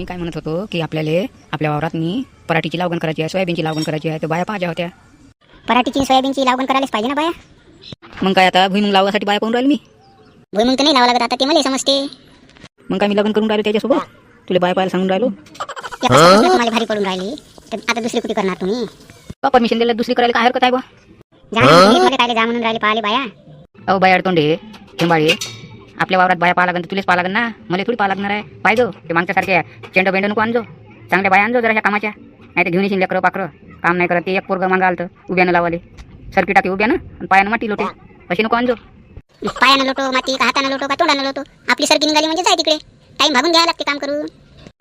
मी काय म्हणत होतो की आपल्याला आपल्या वावरात मी पराठीची लागवण करायची आहे सोयाबीनची लागवण करायची आहे तर बाया पाहिजे होत्या पराठीची सोयाबीनची लागवण करायलाच पाहिजे ना बाया? मग काय आता भुईमुग लावासाठी बाया पाहून राहिलो मी? भुईमुग तर नाही लावा लागत आता ते मला समजते. मग काय मी लग्न करून राहिलो त्याच्यासोबत? तुला बाया पाहायला सांगून राहिलो? तुम्हाला भारी पडून राहिली. तर आता दुसरी कुठे करणार तुम्ही? परमिशन दिलं दुसरी करायला? काय हरकत आहे बा? जा म्हणून राहिले पाहिले बाया. अहो बाया अडतोंडे थेंबाळे आपल्या वावरात बाया पाहा लागन तुलेच पाहा लागन ना. मला थोडी पाहा लागणार आहे. पाहिजे ते मागच्यासारखे चेंड बेंड नको आणजो. चांगल्या बाया आणजो जराशा कामाच्या. नाही तर घेऊन येशील लेकरं पाकरं. काम नाही करत ते एक पोरगं मागा आलं उभ्यानं लावाले. सरकी टाकी उभ्यानं आणि पायानं माती लोटे. अशी नको आणजो. पायानं लोटो माती का हातानं लोटो का तोंडानं लोटो? आपली सरकी निघाली म्हणजे जाय तिकडे. टाइम भागून घ्यायला लागते काम करून.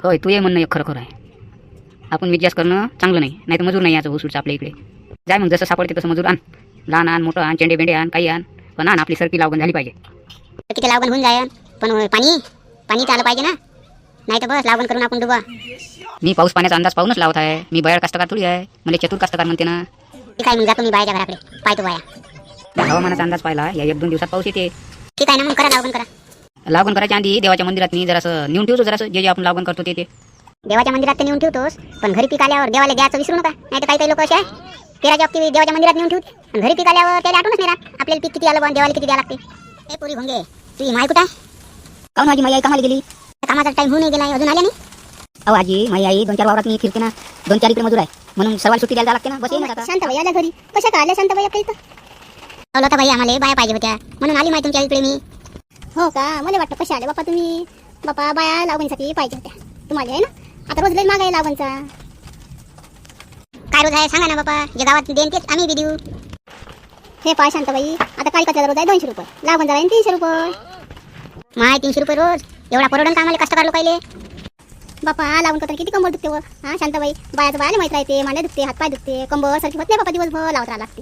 होय तू ये म्हणणं एक खरं खरं आहे. आपण विद्यास करणं चांगलं नाही. नाही तर मजूर नाही याचं हुसूरचं आपल्या इकडे. जाय मग जसं सापडते तसं मजूर आण. लहान आण मोठं आण चेंडे बेंडे आण काही आण. पण आण आपली सरकी लागून झाली पाहिजे. तर तिथे होऊन जाय पण पाणी? पाणी तर आलं पाहिजे ना? नाही तर बस लागवण करून आपण डुबा. मी पाऊस पाण्याचा अंदाज पाहूनच लावत आहे. मी बाहेर कास्तकार थोडी आहे. मला चतुर कास्तकार म्हणते ना. ठीक आहे मग जातो मी बायाच्या घराकडे. पाहतो बाया. हवामानाचा अंदाज पाहिला. या एक दोन दिवसात पाऊस येते. ठीक आहे ना मग करा लागवण करा. लागवण करायच्या आधी देवाच्या मंदिरात मी जरासं नेऊन ठेवतो जरासं जे जे आपण लागवण करतो ते ते. देवाच्या मंदिरात तर नेऊन ठेवतोस पण घरी पीक आल्यावर देवाला द्यायचं विसरू नका. नाही तर काही काही लोक असे आहे. पेराच्या बाबतीत देवाच्या मंदिरात नेऊन ठेवते. आणि घरी पीक आल्यावर त्याला आठवणच नाही राहत. आपल्याला पीक किती आलं देवाला किती द्यावं लागते. हे पुरी भोंगे तुझी माय कुठं काऊन माझी माई आई कामाला गेली? कामाचा टाइम होऊन गेला अजून आल्या नाही? अहो आजी आई दोन चार वावरात मी फिरते ना दोन चार इकडे मजूर आहे. म्हणून सर्वांना सुट्टी द्यायला लागते ना बस येईन आता. शांताबाई आल्या घरी. कशा का आल्या शांताबाई आपल्या इथं? लता बाई आम्हाला बाया पाहिजे होत्या. म्हणून आली माहिती तुमच्या इकडे मी. हो का? मला वाटतं कशा आले बापा तुम्ही? बापा बाया लागवणीसाठी पाहिजे होत्या. तुम्हाला आहे ना? आता रोज लई मागाय लागवणचा काय रोज आहे? सांगा ना बापा. जे गावात देईन तेच आम्ही बी देऊ. हे पाय शांताबाई आता काळीकाचा रोज आहे दोनशे रुपये. लागून आहे तीनशे रुपये. माय तीनशे रुपये रोज. एवढा परवडण का आम्हाला कष्टकार पाहिले? बापा लावून करताना किती कंबर दुखते व. हा शांताबाई बायाचं बायाला माहीत राहते मांड्या दुखते हातपाय दुखते कंबर सारखी होत नाही बापा दिवसभर लावत राहा लागते.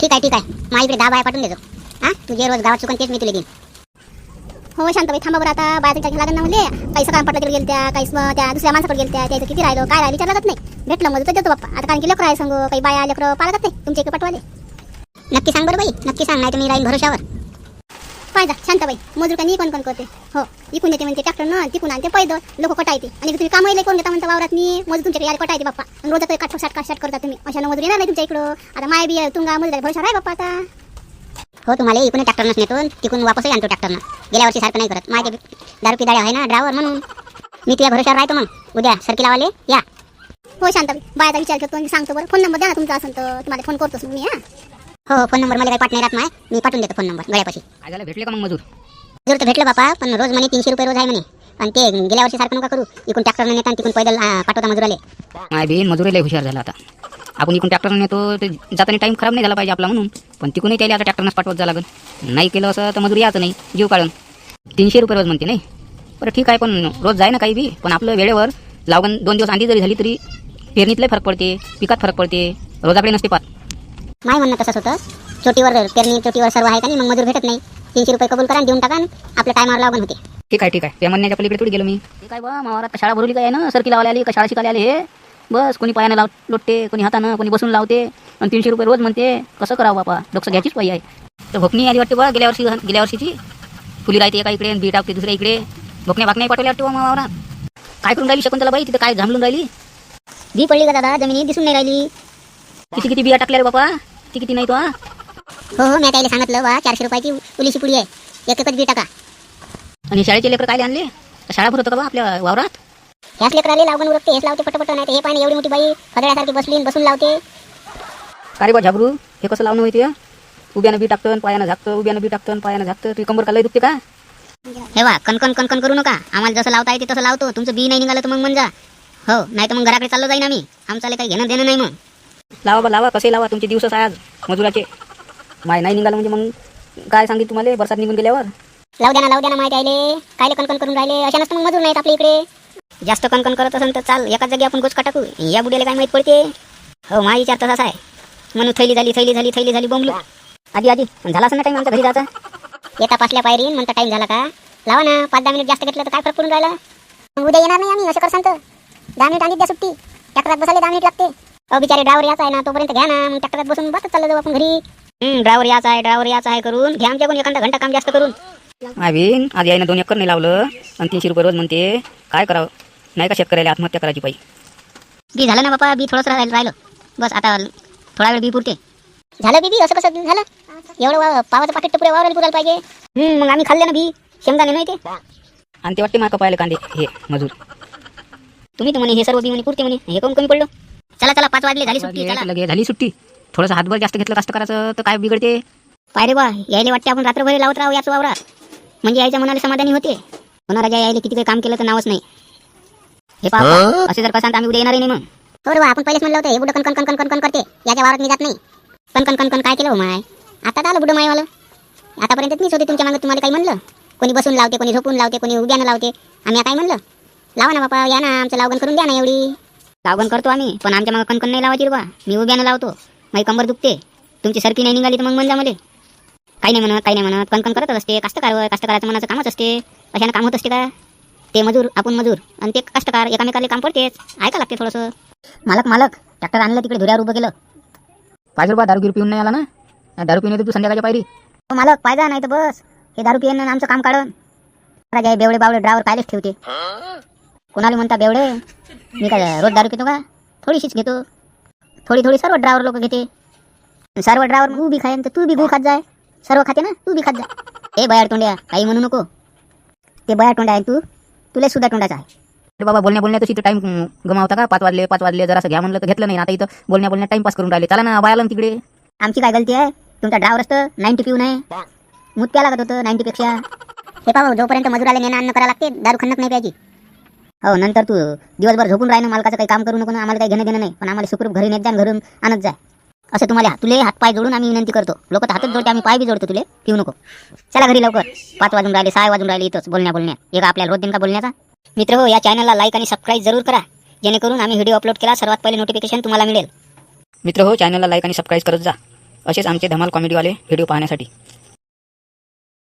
ठीक आहे ठीक आहे. माझ्या इकडे दहा बाया पाठवून देतो हा तू जे रोज गावात चुकून तेच मी तुला देईन हो शांताबाई थांबा बरं आता. बायाचं विचार लागत ना म्हणजे काही सकाळ पटला गेल्या त्या काही त्या दुसऱ्या माणसाकडे गेल्या त्या त्याचं किती राहिलं काय राहिलं विचार लागत नाही. भेटलं मग तर देतो बाप्पा. आता कारण की लेकरं आहे सांगू काही बाया लेकरं पाळत नाही. तुमच्या इकडे पाठवाले नक्की सांग बरं बाई. नक्की सांग नाही तर मी राहीन भरोशावर पाहिजा शांताबाई मजूर का कोण कोण करते हो इकून येते म्हणते ट्रॅक्टर न तिकून आणते पैदल. लोक कटायते आणि तुम्ही कामाला कोण घेता म्हणता वावरात मी. मजूर तुमच्याकडे यायला कटायते बाप्पा. रोज काही काट शाट शाट करता तुम्ही. अशा मजूर येणार नाही तुमच्या इकडं. आता माय बी तुंगा मजूर भरोसा आहे बाप्पा आता. हो तुम्हाला इकडून ट्रॅक्टरनच नेतो तिकून वापसही आणतो ट्रॅक्टरनं गेल्या वर्षी सारखं नाही करत. माझे दारू पिदाळे आहे ना ड्रायव्हर म्हणून. मी तुझ्या भरोशावर राहतो मग. उद्या सरकी लावाले या. हो शांताबाई बायचा विचार करतो सांगतो बरं. फोन नंबर द्या ना तुमचा असेल तर. तुम्हाला फोन करतोच मी हा. हो फोन नंबर मला काही पाठ नाही राहत माय. मी पाठवून देतो फोन नंबर गळ्यापाशी. आजाला भेटले का मग मजूर? जर तर भेटलं बापा पण रोज म्हणे तीनशे रुपये रोज आहे म्हणे. आणि ते गेल्या वर्षी सारखं नका करू. इकडून ट्रॅक्टरने नेता आणि तिकडून पैदल आ, पाठवता मजुराले. माय बहीण मजुरी लय हुशार झाला आता. आपण इकडून ट्रॅक्टर नेतो ते जाताना टाईम खराब नाही झाला पाहिजे आपला म्हणून. पण तिकडूनही त्याला आता ट्रॅक्टरनंच पाठवत जा लागन. नाही केलं असं तर मजुरी यायचं नाही जीव काढून. तीनशे रुपये रोज म्हणते नाही. बरं ठीक आहे पण रोज जाय ना काही बी. पण आपलं वेळेवर लागून दोन दिवस आधी जरी झाली तरी पेरणीतलाही फरक पडते पिकात फरक पडते रोजाकडे नसते पात माय म्हणणं तसंच होतं. चोटीवर पेरणी चोटीवर सर्व आहे का नाही? मग मजूर भेटत नाही. तीनशे रुपये कबूल करा आणि देऊन टाका आपल्या टायमावर लागून होते. ठीक आहे ठीक आहे. त्या म्हणण्याच्या पलीकडे थोडी गेलो मी. ठीक आहे बा मावारात शाळा भरवली काय ना? सरकी लावायला आली का शाळा शिकायला आली हे? बस कोणी पायानं लाव लोटते कोणी हातानं कोणी बसून लावते. आणि तीनशे रुपये रोज म्हणते कसं करावं बापा? डोकं घ्यायचीच पाहिजे आहे. तर भोकणी आली वाटते बा गेल्या वर्षी गेल्या वर्षीची. फुली राहते एका इकडे बी टाकते दुसऱ्या इकडे. भोकण्या भाकण्या पाठवल्या वाटते बा मावारात. काय करून राहिली शकुंतला बाई? तिथे काय झांबलून राहिली? बी पडली का दादा जमिनी दिसून नाही राहिली. किती किती बिया टाकल्या रे बापा? ती किती नाही तो हा? हो मी त्याला सांगितलं वा चारशे रुपयाची उलीची पुडी आहे. एक एकच बी टाका. आणि शाळेचे लेकर काय आणले? शाळा भरत का बा आपल्या वावरात? ह्याच लेकराले लागून उरकते हेच लावते पटपट नाही हे पाणी एवढी मोठी बाई फदड्यासारखी बसली बसून लावते. काय रे बा झाबरू हे कसं लावणं होते उभ्यानं बी टाकतं पायानं झाकतं उभ्यानं बी टाकतं पायानं झाकतं ती कंबर कालाय दुखते का? हे वा कणकण कणकण करू नका. आम्हाला जसं लावता येते तसं लावतो. तुमचं बी नाही निघालं तर मग म्हणजे हो नाही तर मग घराकडे चाललो जाईन आम्ही. आमच्याला काही घेणं देणं नाही मग. लावा बा लावा कसे लावा? तुमचे दिवस आहे आज. मजुराचे. माय नाही निघालं म्हणजे मग काय सांगितलं तुम्हाला? बरसात निघून गेल्यावर. लावू द्या ना लावू द्या ना माहिती आले कायले कणकण करून राहिले? अशा नसतं मग मजूर नाहीत आपल्या इकडे. जास्त कणकण करत असेल तर चाल एकाच जागी आपण गोचका टाकू या बुड्याला काय माहीत पडते? हो माझा विचार तसाच आहे. म्हणून थैली झाली थैली झाली थैली झाली बोंबलो आधी आधी. झाला असं ना टाईम आमच्या घरी जायचा? येता पासल्या पायरी म्हणता टाईम झाला का? लावा ना पाच दहा मिनिट जास्त घेतलं तर काय फरक पडून राहिला? उद्या येणार नाही आम्ही असं कर सांगतो दहा मिनिट आणीत द्या सुट्टी. ट्रॅक्टरात बसायला दहा मिनिट लागते. बिचारे ड्रायव्हर याचा आहे ना तोपर्यंत घ्या ना. मग ट्रॅक्टरात बसून बसत चाललं जाऊ आपण घरी. ड्रायव्हर याचा आहे ड्रायव्हर याचा आहे करून. घ्या आमच्याकडून एखादा घंटा काम जास्त करून. आवीन आज यायनं दोन एकर नाही लावलं. आणि तीनशे रुपये रोज म्हणते काय करावं? नाही का शेतकऱ्याला आत्महत्या करायची पाहिजे बी झालं ना बापा बी थोडंसं राहिलं राहिलं. बस आता थोडा वेळ बी पुरते. झालं बी बी असं कसं झालं? एवढं पावाचं पाकिट तर पुरे वावराला पुरायला पाहिजे. मग आम्ही खाल्ले ना बी. शेंगदाणे नाही ते. आणि ते वाटते माका पाहिले कांदे हे मजूर. तुम्ही तर म्हणे हे सर्व बी म्हणे पुरते म्हणे. हे कोण कमी पडलो? चला चला पाच वाजले झाली सुट्टी चला. लगे झाली सुट्टी. थोडंसं हातभर जास्त घेतलं कष्ट करायचं? तर काय बिघडते? पाय रे बा यायला वाटते आपण रात्रभर लावत राहू याच वावरात म्हणजे यायच्या मनाला समाधानी होते. होणारा यायला किती काही काम केलं तर नावच नाही. हे पहा असे जर कसं आम्ही उद्या येणार नाही मग. हो रे आपण पहिलेच म्हणलं होतं हे बुडं कन कन कन कन कन करते. याच्या वावरात मी जात नाही. कन कन कन कन काय केलं हो माय? आता आलं बुडं मायवालं. आतापर्यंत मीच होते तुमच्या मागे तुम्हाला काही म्हणलं? कोणी बसून लावते कोणी झोपून लावते कोणी उभ्यानं लावते. आम्ही काय म्हणलं? लावा ना बापा या ना आमचं लावगण करून द्या ना एवढी. लावगण करतो आम्ही पण आमच्या मागे कणकण नाही लावायची रे बा मी उभ्यानं लावतो. माझी कंबर दुखते. तुमची सरकी नाही निघाली तर मग म्हणजा मला. काही नाही म्हणत काही नाही म्हणत. कणकण करतच असते. कास्तकार कास्तकाराचं मनाचं कामच असते. अशानं काम होत असते का? ते मजूर आपण मजूर. आणि ते कष्टकार एकामेकाला काम पडतेच. ऐका लागते थोडंसं. मालक मालक. ट्रॅक्टर आणलं तिकडे धुऱ्यावर उभं केलं. पाच रुपये दारू गिरू पिऊन नाही आला ना? दारू पिऊन येते तू संध्याकाळच्या पायरी. हो मालक पाहिजे नाही तर बस. हे दारू पिऊन आमचं काम काढून. राजा हे बेवडे बावडे ड्रायव्हर कायलेच ठेवते. कोणाला म्हणता बेवडे? मी काय रोज दारू घेतो का? थोडीशीच घेतो. थोडी थोडी सर्व ड्रायव्हर लोक घेते. सर्व ड्रायव्हर तू बी खायन तर तू बी गू खात जाय. सर्व खाते ना तू बी खात जा. ए बया तोंड्या काही म्हणू नको. ते बया तोंड्या आहे तू. तुला सुद्धा तोंडाचा आहे. अरे बाबा बोलण्या बोलण्यात तिथे टाइम गमावता का? पाच वाजले पाच वाजले जरासं घ्या म्हणलं तर घेतलं नाही आता इथं बोलण्या बोलण्यात टाइमपास करून राहिले. चला ना बायाला ना तिकडे. आमची काय गलती आहे? तुमचा ड्रायव्हर असतं नाईन्टी पिऊ आहे मूत प्या लागत होतं नाईन्टी पेक्षा. हे पाहू जोपर्यंत मजुराला नेणं अन्न करावं लागते दारू खंडक नाही प्यायची. हो नंतर तू दिवसभर झोपून राहिनं मालकाचं काही काम करू नको ना आम्हाला काही घेणं देणं नाही पण आम्हाला सुखरूप घरी नेत जा घरून आणत जाय असं तुम्हाला तुले हातपाय जोडून आम्ही विनंती करतो. लोक तर हातच जोडते आम्ही पाय बी जोडतो तुले पिऊ नको. चला घरी लवकर. पाच वाजून राहिले सहा वाजून राहिले इथंच बोलण्या बोलण्या. एक आपल्याला रोज दिन का बोलण्याचा? मित्र हो या चॅनलला लाईक आणि सबस्क्राईब जरूर करा. जेणेकरून आम्ही व्हिडिओ अपलोड केला सर्वात पहिले नोटिफिकेशन तुम्हाला मिळेल. मित्र हो चॅनलला लाईक आणि सबस्क्राईब करत जा. असेच आमचे धमाल कॉमेडीवाले व्हिडिओ पाहण्यासाठी.